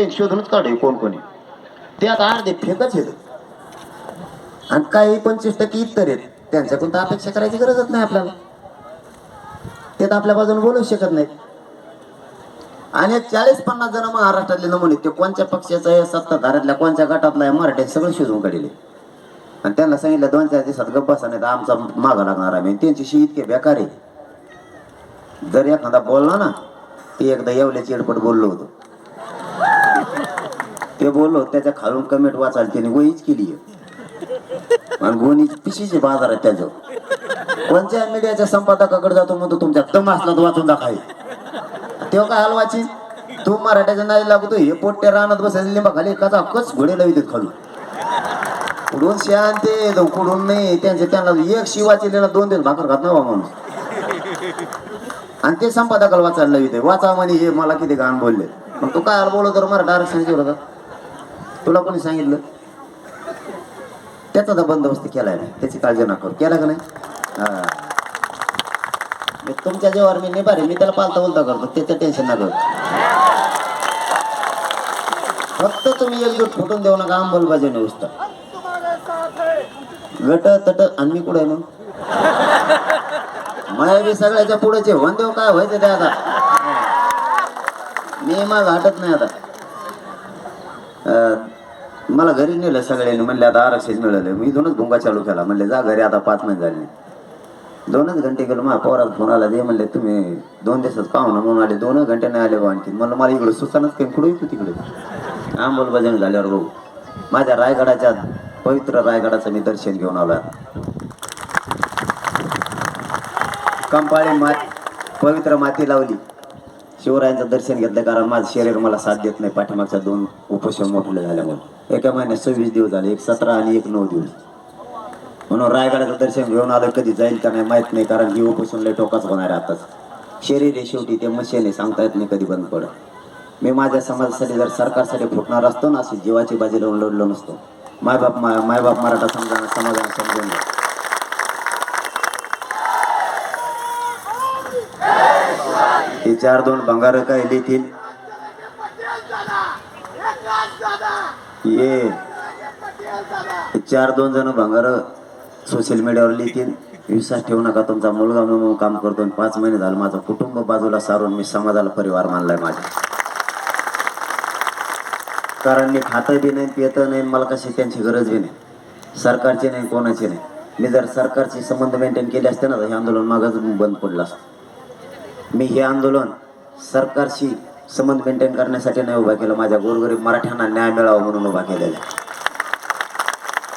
ते शोधूनच काढू कोण कोणी ते आता अर्धे फेकच येत आणि काही पंचवीस टक्के इतर आहेत. त्यांच्याकडून तर अपेक्षा करायची गरजच नाही आपल्याला. ते तर आपल्या बाजूने बोलू शकत नाहीत. आणि चाळीस पन्नास जण महाराष्ट्रातले नमुने ते कोणत्या पक्षाचा आहे सत्ताधाऱ्यातल्या कोणत्या गटातला आहे मराठ्यात सगळं शोधून काढले आणि त्यांना सांगितलं दोन चार दिवसात गप्पा नाही तर आमचा मागा लागणार आहे त्यांची शी इतके बेकार आहे जर एखादा बोलला ना ते एकदा येवल्याची चिडपट बोललो होतो. ते बोललो त्याच्या खालून कमेंट वाचायला त्याने गोईच केली आणि गोणीची पिशीचे बाजार आहे त्याचं. कोणत्या मीडियाच्या संपादकाकडे जातो म्हणतो तुमच्या तमासनात तर वाचून दाखाय तेव्हा काय हलवाची तू मराठ्याच्या नाही लागतो हे पोट्टे रानात बसायचं लिंबा खाली कचा कच घोडे लावित खालून. कुठून शांत आहे, कुठून नाही त्यांचे त्यांना एक शिवाची ना दोन दिवस भाकर खात नवा माणूस आणि ते संपादकाला वाचायला लावित. वाचा म्हणे हे मला किती घाण बोलले. मग तू काय बोलत? तर मराठा आरक्षणाचे होता तुला कोणी सांगितलं? त्याचा तर बंदोबस्त केलाय मी त्याची काळजी नका. केला का नाही? हा. मी तुमच्या जेव्हा मी निभारे मी त्याला पालता बोलता करतो त्याचं टेन्शन नका. फक्त तुम्ही एकजूट फुटून देऊ नका अंमलबजावणी उचता गट तट आणि मी कुठे आहे मग? माया बी सगळ्याच्या पुढेचे होऊन देऊ काय व्हायचं ते आता? मी मग हटत नाही आता. मला घरी नेलं सगळ्यांनी म्हणले आता आरक्षण मिळालं. मी दोनच भुंगा चालू केला. म्हणले जा घरी आता पाच महिने झाले. दोनच घंटे गेलो मग पोराला फोन आला दे म्हणले तुम्ही दोन दिवसात पाहुणा म्हणून आले दोन घंटे नाही आले बा आणखी म्हणलं मला इकडे सुचानच काही कुठे येतो तिकडे? अंमलबजावणी झाल्यावर भाऊ माझ्या रायगडाच्या पवित्र रायगडाचं मी दर्शन घेऊन आलो. कंपाळी मात पवित्र माती लावली. शिवरायांचं दर्शन घेतलं कारण माझं शरीर मला साथ देत नाही पाठीमागच्या दोन उपोषण मोठले झाल्यामुळे. एका महिन्यात सव्वीस दिवस झाले एक सतरा आणि एक नऊ दिवस. म्हणून रायगडाचं दर्शन घेऊन आलं कधी जाईल का नाही माहीत नाही कारण जीव उपोषण लय टोकाच होणार आहे आताच. शरीर आहे शेवटी ते मशीन सांगता येत नाही कधी बंद पडत. मी माझ्या समाजासाठी जर सरकारसाठी फुटणार असतो ना अशी जीवाची बाजी लावून लढलो नसतो. मायबाप मा मायबाप मराठा समजा समाजाने समजून हे चार दोन भंगार काय लिहितील? ये चार दोन जण भंगार सोशल मीडियावर लिहितील. विश्वास ठेवू नका तुमचा मुलगा म्हणून काम करतो आणि पाच महिने झालं माझं कुटुंब बाजूला सारून मी समाजाला परिवार मानलाय माझ्या. कारण मी खातं बी नाही पियतं नाही मला कशी त्यांची गरज बी नाही. सरकारची नाही कोणाची नाही. मी जर सरकारचे संबंध मेंटेन केले असते ना तर हे आंदोलन मागच बंद पडलं असतं. मी हे आंदोलन सरकारशी संबंध मेंटेन करण्यासाठी नाही उभा केलं. माझ्या गोरगरीब मराठ्यांना न्याय मिळावा म्हणून उभा केलेला आहे.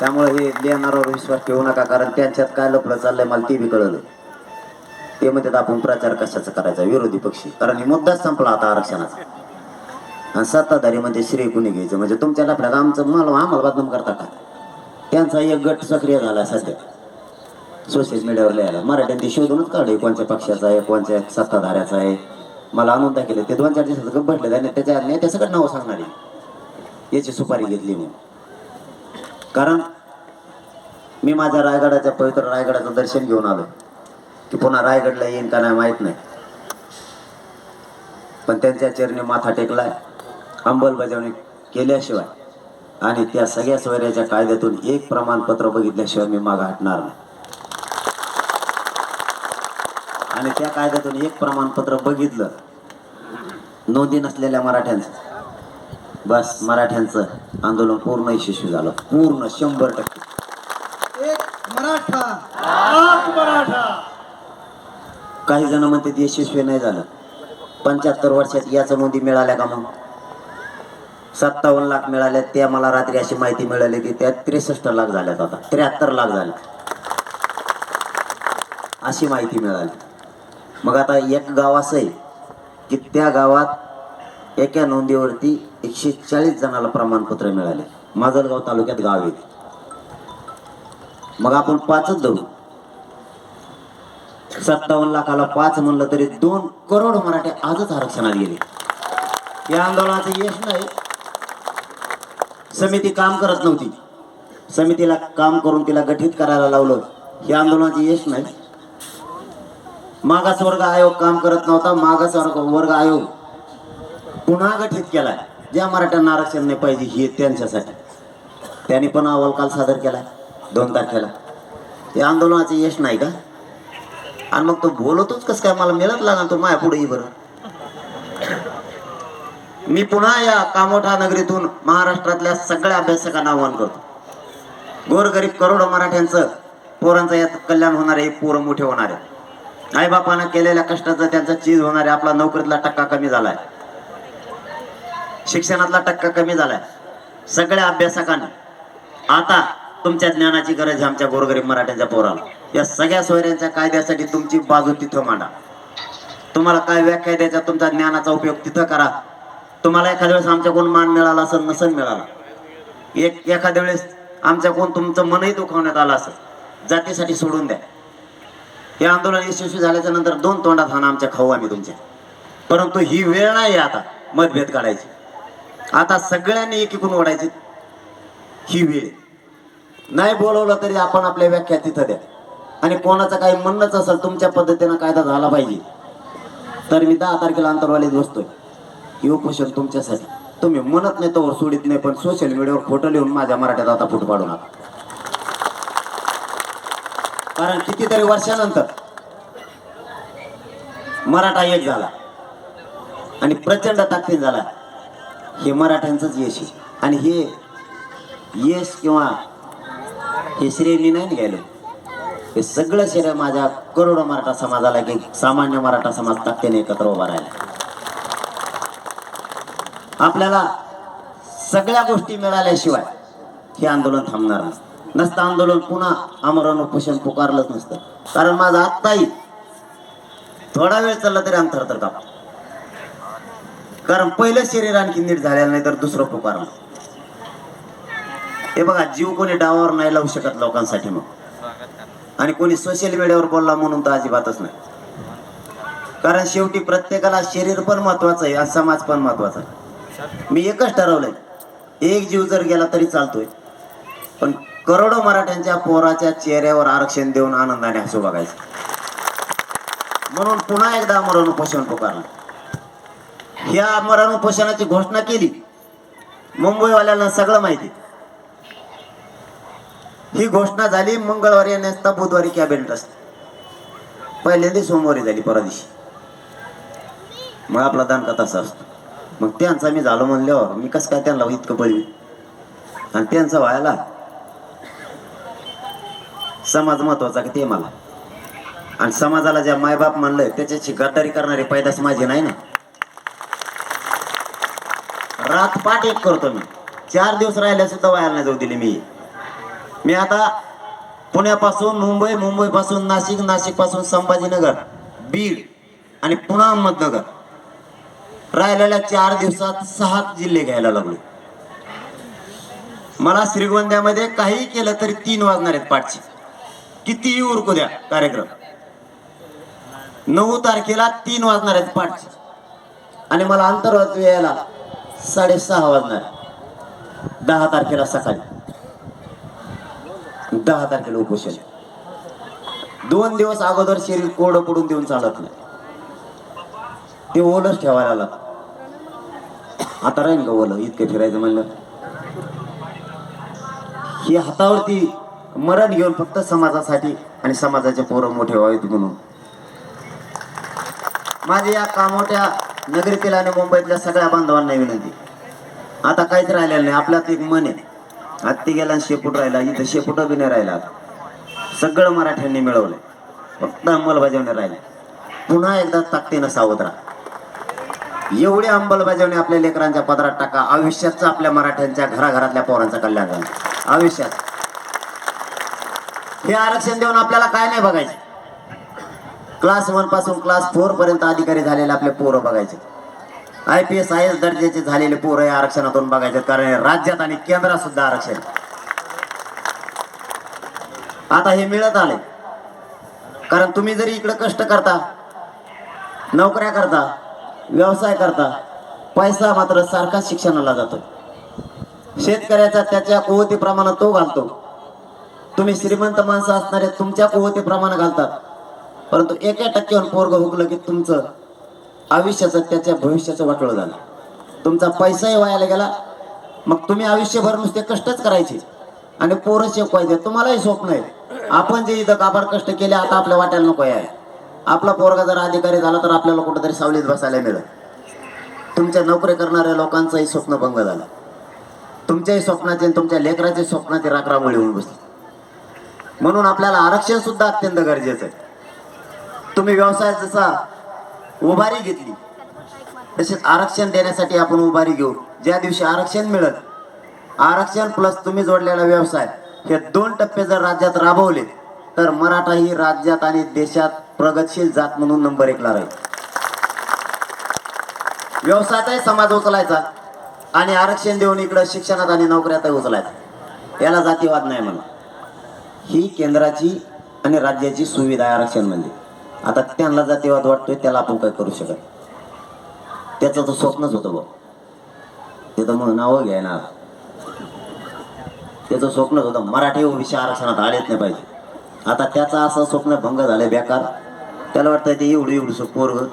त्यामुळे हे देणारावर विश्वास ठेवू नका कारण त्यांच्यात काय लपलं चाललंय मला ते बी कळलं. ते म्हणतात आपण प्रचार कशाचा करायचा? विरोधी पक्षी. कारण हे मुद्दाच संपला आता आरक्षणाचा. आणि सत्ताधारी म्हणजे श्री कुणी घ्यायचं? म्हणजे तुमच्या लफड्यात आमचं मला आम्हाला बदनाम करता का? त्यांचा एक गट सक्रिय झाला सध्या. सोशल मीडियावर लिहायला मराठ्यांनी शोधूनच काढले कोणत्या पक्षाचा आहे कोणत्या सत्ताधाऱ्याचा आहे. मला आणून केलं ते दोन चार दिवसात गप भेटले आणि त्याच्या नेत्यासकट नाव सांगणारी. याची सुपारी घेतली मी. कारण मी माझ्या रायगडाच्या पवित्र रायगडाचं दर्शन घेऊन आलो की पुन्हा रायगडला येईन का नाही माहीत नाही. पण त्यांच्या चरणी माथा टेकलाय. अंमलबजावणी केल्याशिवाय. आणि त्या सगळ्या सोयऱ्याच्या कायद्यातून एक प्रमाणपत्र बघितल्याशिवाय मी मागं हटणार नाही. आणि त्या कायद्यातून एक प्रमाणपत्र बघितलं. नोंदी नसलेल्या मराठ्यांचं. बस मराठ्यांचं आंदोलन पूर्ण यशस्वी झालं. पूर्ण शंभर टक्के. एक मराठा. काही जण म्हणतात यशस्वी नाही झालं. पंच्याहत्तर वर्षात याचं नोंदी मिळाल्या का मग? सत्तावन्न लाख मिळाल्या त्या मला रात्री अशी माहिती मिळाली की त्या त्रेसष्ट लाख झाल्यात आता. त्र्याहत्तर लाख झाल्या अशी माहिती मिळाली. मग आता एक गाव असं आहे की त्या गावात एका नोंदीवरती एकशे चाळीस जणाला प्रमाणपत्र मिळाले. माजलगाव तालुक्यात गाव आहे मग आपण पाचच धरू. सत्तावन्न लाखाला पाच म्हणलं तरी दोन करोड मराठे आजच आरक्षणात गेले. या आंदोलनाचं यश नाही. समिती काम करत नव्हती. समितीला काम करून तिला गठीत करायला लावलं. हे आंदोलनाचं यश नाही. मागास वर्ग आयोग काम करत नव्हता मागास वर्ग वर्ग आयोग पुन्हा गठीत केलाय. ज्या मराठ्यांना आरक्षण नाही पाहिजे हे त्यांच्यासाठी. त्यांनी पण अहवाल काल सादर केला दोन तारखेला. हे आंदोलनाचं यश नाही का? आणि मग तो बोलतोच कसं काय? मला मिळत लागला तो माया पुढेही बरं. मी पुन्हा या कामोठा नगरीतून महाराष्ट्रातल्या सगळ्या अभ्यासकांना आवाहन करतो. गोरगरीब करोडो मराठ्यांचं पोरांचं यात कल्याण होणार आहे पोरं मोठे होणार. आहे आईबापानं केलेल्या कष्टाचा त्यांचा चीज होणार आहे. आपला नोकरीतला टक्का कमी झालाय. शिक्षणातला टक्का कमी झालाय. सगळ्या अभ्यासकांनी आता तुमच्या ज्ञानाची गरज आहे आमच्या गोरगरीब मराठ्यांच्या पोराला. या सगळ्या सोयऱ्यांच्या कायद्यासाठी तुमची बाजू तिथं मांडा. तुम्हाला काय व्याख्या द्यायचा तुमचा ज्ञानाचा उपयोग तिथं करा. तुम्हाला एखाद्या वेळेस आमच्याकडून मान मिळाला असेल नसन मिळाला. एक एखाद्या वेळेस आमच्याकडून तुमचं मनही दुखावण्यात आलं असेल जातीसाठी सोडून द्या. हे आंदोलन यशस्वी झाल्याच्यानंतर दोन तोंडात हाना आमच्या खाऊ आम्ही तुमच्या. परंतु ही वेळ नाही आता मतभेद काढायची. आता सगळ्यांनी एकीकून ओढायची. ही वेळ. आहे. नाही बोलवलं तरी आपण आपल्या व्याख्या तिथं द्या. आणि कोणाचं काही म्हणणंच असेल तुमच्या पद्धतीनं कायदा झाला पाहिजे. तर मी दहा तारखेला अंतरवालीत बसतोय. हे उपोषण तुमच्यासाठी. तुम्ही म्हणत नाही तोवर सोडित नाही पण सोशल मीडियावर फोटो लिहून माझ्या मराठ्यात आता फूट पाडू नका. कारण कितीतरी वर्षानंतर मराठा एक झाला आणि प्रचंड ताकदीन झाला. हे मराठ्यांचंच यश आहे. आणि हे यश किंवा हे श्रेय मी नाही घ्यायलो. हे सगळं श्रेय माझ्या करोडो मराठा समाजाला की सामान्य मराठा समाज ताकदीने एकत्र उभा राहिला. आपल्याला सगळ्या गोष्टी मिळाल्याशिवाय हे आंदोलन थांबणार नसतं. नसतं आंदोलन पुन्हा आमरण उपोषण पुकारलंच नसतं. कारण माझं आत्ताही थोडा वेळ चालला तरी अंतर तर कापतो कारण पहिलं शरीर आणखी नीट झालेलं नाही तर दुसरं पुकारलं. हे बघा जीव कोणी डावावर नाही लावू शकत लोकांसाठी मग. आणि कोणी सोशल मीडियावर बोलला म्हणून तर अजिबातच नाही. कारण शेवटी प्रत्येकाला शरीर पण महत्वाचं आहे आणि समाज पण महत्त्वाचा आहे. मी एकच ठरवलंय. एक जीव जर गेला तरी चालतोय. पण करोडो मराठ्यांच्या पोराच्या चेहऱ्यावर आरक्षण देऊन आनंदाने हसू बघायचं. म्हणून पुन्हा एकदा मरण उपोषण पुकारलं. ह्या मरण उपोषणाची घोषणा केली. मुंबईवाल्याला सगळं माहिती. ही घोषणा झाली मंगळवारी आणि असता बुधवारी कॅबिनेट असते. पहिल्यांदा सोमवारी झाली परदेशी. मग आपला दानका तसा असतो? मग त्यांचा मी झालो म्हणल्यावर मी कसं काय त्यांना इतकं पळवी आणि त्यांचं व्हायला समाज महत्त्वाचा की ते मला. आणि समाजाला ज्या मायबाप मानलंय त्याच्याशी गद्दारी करणारी पैदास माझी नाही ना. रात पाठ एक करतो मी. चार दिवस राहिल्या सुद्धा व्हायला नाही जाऊ दिली मी. मी आता पुण्यापासून मुंबई मुंबईपासून नाशिक नाशिकपासून संभाजीनगर बीड आणि पुन्हा अहमदनगर. राहिलेल्या चार दिवसात सहा जिल्हे घ्यायला लागलो. मला श्रीगोंद्यामध्ये काही केलं तरी तीन वाजणार आहेत पाठचे. कितीही उरकू द्या कार्यक्रम? नऊ तारखेला तीन वाजणार आहेत पाठ आणि मला आंतरवाद यायला साडेसहा वाजणार दहा तारखेला सकाळी. दहा तारखेला उपोषण. दोन दिवस अगोदर शरीर कोरडं पडून देऊन चालत नाही. ते ओलच ठेवायला आलं. आता राहील का ओलं? इतकं फिरायचं म्हणलं. ही हातावरती मरण घेऊन फक्त समाजासाठी आणि समाजाचे पोरं मोठे व्हावेत म्हणून. माझ्या या कामोठ्या नगरीतील आणि मुंबईतल्या सगळ्या बांधवांना विनंती. आता काहीच राहिलेलं नाही. आपल्यात एक मन आहे. आत्ती गेला शेपूट राहिला. इथं शेपूट बी नाही राहिला. सगळं मराठ्यांनी मिळवलंय. फक्त अंमलबजावणी राहिली. पुन्हा एकदा ताकदीनं सावध राहा. एवढी अंमलबजावणी आपल्या लेकरांच्या पदरात टाका. आयुष्याचं आपल्या मराठ्यांच्या घराघरातल्या पोरांचं कल्याण झालं. आयुष्यात हे आरक्षण देऊन आपल्याला काय नाही बघायचं. क्लास वनपासून क्लास फोर पर्यंत अधिकारी झालेले आपले पोरं बघायचे. I P S I S दर्जाचे झालेले पोरं या आरक्षणातून बघायचे कारण राज्यात आणि केंद्रात सुद्धा आरक्षण आता हे मिळत आले कारण तुम्ही जरी इकडे कष्ट करता नोकऱ्या करता व्यवसाय करता पैसा मात्र सारखाच शिक्षणाला जातो. शेतकऱ्याचा त्याच्या कुवतीप्रमाणे तो घालतो. तुम्ही श्रीमंत माणसं असणारे तुमच्या कुवतीप्रमाणे घालतात. परंतु एका टक्क्यावर पोरग हुकलं की तुमचं आयुष्याचं त्याच्या भविष्याचं वाटोळं झालं. तुमचा पैसाही वायाला गेला. मग तुम्ही आयुष्यभर नुसते कष्टच करायचे. आणि पोरं शिकवायचे. तुम्हालाही स्वप्न आहे. आपण जे इथं काबाड कष्ट केले आता आपल्या वाट्याला नको आहे. आपला पोरगा जर अधिकारी झाला तर आपल्याला कुठेतरी सावलीत बसायला मिळेल. तुमच्या नोकरी करणाऱ्या लोकांचंही स्वप्न भंग झालं. तुमच्याही स्वप्नाचे तुमच्या लेकराचे स्वप्नाचे राखरामुळे होऊन बसले. म्हणून आपल्याला आरक्षण सुद्धा अत्यंत गरजेचं आहे. तुम्ही व्यवसाय जसा उभारी घेतली तसेच आरक्षण देण्यासाठी आपण उभारी घेऊ. ज्या दिवशी आरक्षण मिळत आरक्षण प्लस तुम्ही जोडलेला व्यवसाय हे दोन टप्पे जर राज्यात राबवले तर मराठा ही राज्यात आणि देशात प्रगतशील जात म्हणून नंबर एकला राहील. व्यवसायातही समाज उचलायचा आणि आरक्षण देऊन इकडं शिक्षणात आणि नोकऱ्यातही उचलायचा. याला जातीवाद नाही म्हणून ही केंद्राची आणि राज्याची सुविधा आहे आरक्षण म्हणजे आता त्यांना जातीवाद वाटतोय त्याला आपण काय करू शकत त्याचं तर स्वप्नच होतं बघ. ते तर मग नावं घ्यायना त्याचं स्वप्नच होतं मराठी विषय आरक्षणात आलेच नाही पाहिजे. आता त्याचं असं स्वप्न भंग झालं बेकार. त्याला वाटतं ते एवढं एवढं पोरग.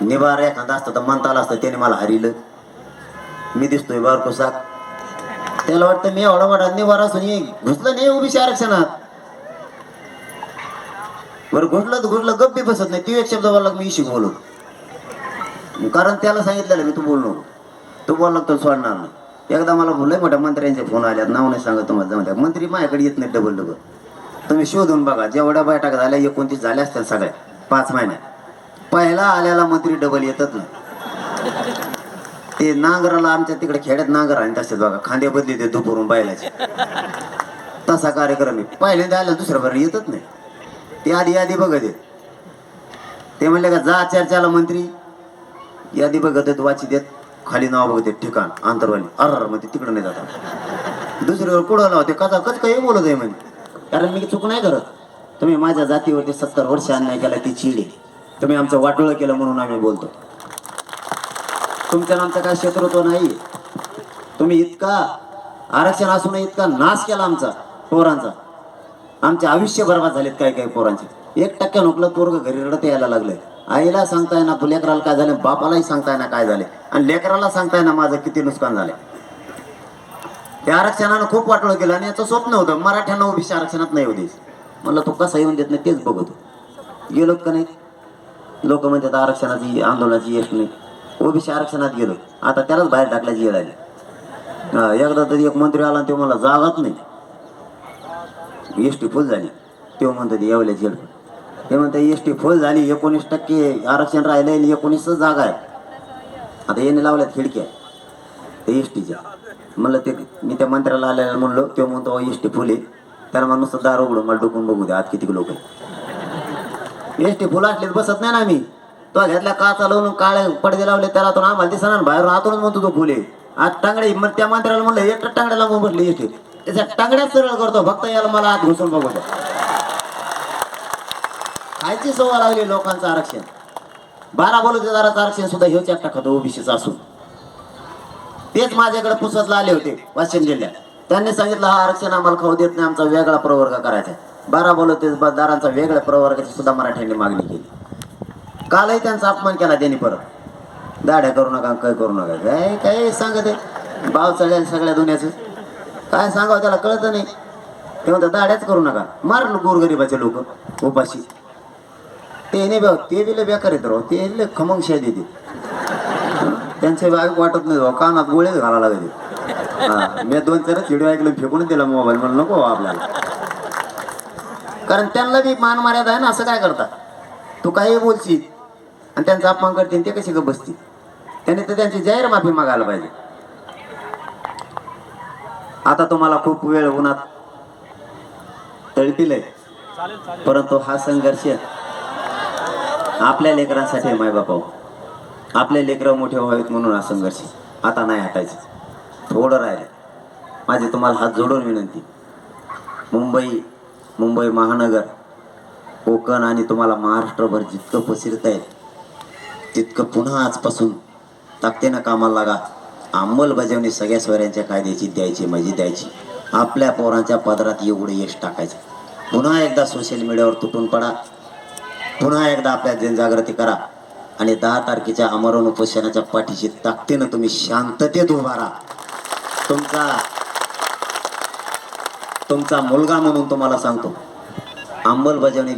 निवार एखादा असतं तर म्हणता असतं त्याने मला हरिलं. मी दिसतोय बारकोसाक त्याला वाटतं मी एवढा मोठा निवार असून ये घुसलं नाही ओबीसी आरक्षणात बरं घुसलं तर घुसलं गप्पी बसत नाही. ती एक शब्द बोलला मी इशी बोलू. कारण त्याला सांगितलेलं मी तू बोललो तू बोलला तर सोडणार नाही. एकदा मला बोललंय मोठ्या मंत्र्यांचे फोन आल्यात. नाव नाही सांगत तुम्हाला जमत्या मंत्री माझ्याकडे येत नाही डबल डबल तुम्ही शोधून बघा. जेवढ्या बैठका झाल्या एकोणतीस झाल्या असतील सगळ्या. पाच महिन्यात. पहिला आलेला मंत्री डबल येतच नाही. ते नांगराला आमच्या तिकडे खेड्यात नांगर आणि तसेच बघा. खांदे बदली ते दुपारून बैलाचे. तसा कार्यक्रम आहे. पहिल्यांदा आला दुसऱ्या बरं येतच नाही. ते आधी यादी बघत येत ते म्हणले का जा चर्चाला मंत्री. यादी बघत येत वाची देत खाली नाव बघत येत ठिकाण आंतरवाली. अरमध्ये तिकडं नाही जातात. दुसरीवर कुठं लावते कसा कच काही बोलत आहे म्हणजे कारण मी चूक नाही करत. तुम्ही माझ्या जातीवरती सत्तर वर्ष अन्याय केला ती चिड आहे. तुम्ही आमचं वाटोळं केलं म्हणून आम्ही बोलतो. तुमच्या आमचं काय शत्रुत्व नाही. तुम्ही इतका आरक्षण असून इतका नाश केला आमचा पोरांचा. आमचे आयुष्य बर्बाद झालेत काही काही पोरांचे. एक टक्क्या नोकलं पोरग घरी रडत यायला लागले आईला सांगताय ना लेकराला काय झालं? बापालाही सांगताय ना काय झाले? आणि लेकराला सांगताय ना माझं किती नुकसान झालं त्या आरक्षणानं खूप वाटलं गेलं आणि याचं स्वप्न होतं मराठ्यांना ओबीसी आरक्षणात नाही होती म्हणलं तू कसा येऊन देत नाही तेच बघतो. गेलो का नाही? लोक म्हणतात आरक्षणाची आंदोलनाची येत नाही. ओबीसी आरक्षणात गेलो आता त्यालाच बाहेर टाकल्याची येळ आली एकदा तरी एक मंत्री आला आणि तो मला जागाच नाही. एस टी फुल झाली. तो म्हणतो ते येवल्या झेड ते म्हणतात एस टी फुल झाली एकोणीस टक्के आरक्षण राहिलं आणि एकोणीसच जागा आहे. आता याने लावल्यात खिडक्या. ते एस टीच्या. म्हणलं ते मी त्या मंत्र्याला आलेला म्हणलो. तो म्हणतो एस टी फुल आहे. त्याला मला नुसतं दार उघडून मला डोकून बघू द्या आत किती लोक एस टी फुल असले बसत नाही ना आम्ही. तो घेतल्या काचा चालवून काळे पडदे लावले त्याला तो आम्हाला दिसणार बाहेर आतूनच म्हणतो तो फुले. आज टांगडे मग त्या मंत्र्याला म्हणलं एक टांगड्याला मग बसले येते त्याच्या टांगड्यात सरळ करतो फक्त याला मला आत घुसून बघू खायची सवय लागली लोकांचं आरक्षण. बारा बलुतेदाराचं आरक्षण सुद्धा ह्योच एकटा खातो ओबीसीचा असून. तेच माझ्याकडे पुसतला आले होते वाशिम जिल्ह्यात. त्यांनी सांगितलं हा आरक्षण आम्हाला खाऊ देत नाही आमचा वेगळा प्रवर्ग करायचा आहे. बारा बलुतेदारांचा वेगळ्या प्रवर्गाची सुद्धा मराठ्यांनी मागणी केली. कालही त्यांचा अपमान केला त्यांनी परत. दाड्या करू नका काय करू नका. काय काय सांगत आहे. भाव चढेल सगळ्या दुनियाचं. काय सांगावं त्याला कळत नाही. ते म्हणतात दाड्याच करू नका. मार गोरगरीबाचे लोक उपाशी. ते नाही भाऊ ते बी बेकार येत राहू ते लय खमंग शेत देते त्यांच्या बाग वाटत नाही कानात गोळेच घाला लागते मी दोन चार व्हिडिओ ऐकलं फेकून दिला मोबाईल म्हणून. नको आपल्याला. कारण त्यांना बी मान मर्यादा आहे ना असं काय करता? तू काही बोलशील? आणि त्यांचा अपमान करतील ते कसे ग बसतील? त्यांनी तर त्यांची जाहीर माफी मागायला पाहिजे. आता तुम्हाला खूप वेळ उन्हात तळपिलंय. परंतु हा संघर्ष आपल्या लेकरांसाठी आहे मायबापा हो. आपले लेकरं मोठे व्हावेत म्हणून हा संघर्ष आता नाही हटायचं. थोडं राहिलं माझी तुम्हाला हात जोडून विनंती. मुंबई मुंबई महानगर कोकण आणि तुम्हाला महाराष्ट्रभर जितकं पसरता येईल तितकं पुन्हा आजपासून ताकदीनं कामाला लागा. अंमलबजावणी सगळ्या स्वऱ्यांच्या कायद्याची द्यायची माझी द्यायची. आपल्या पोरांच्या पदरात एवढं यश टाकायचं. पुन्हा एकदा सोशल मीडियावर तुटून पडा. पुन्हा एकदा आपल्या जनजागृती करा. आणि दहा तारखेच्या अमरण उपोषणाच्या पाठीशी ताकदीनं तुम्ही शांततेत उभा राहा. तुमचा तुमचा मुलगा म्हणून तुम्हाला सांगतो. अंमलबजावणी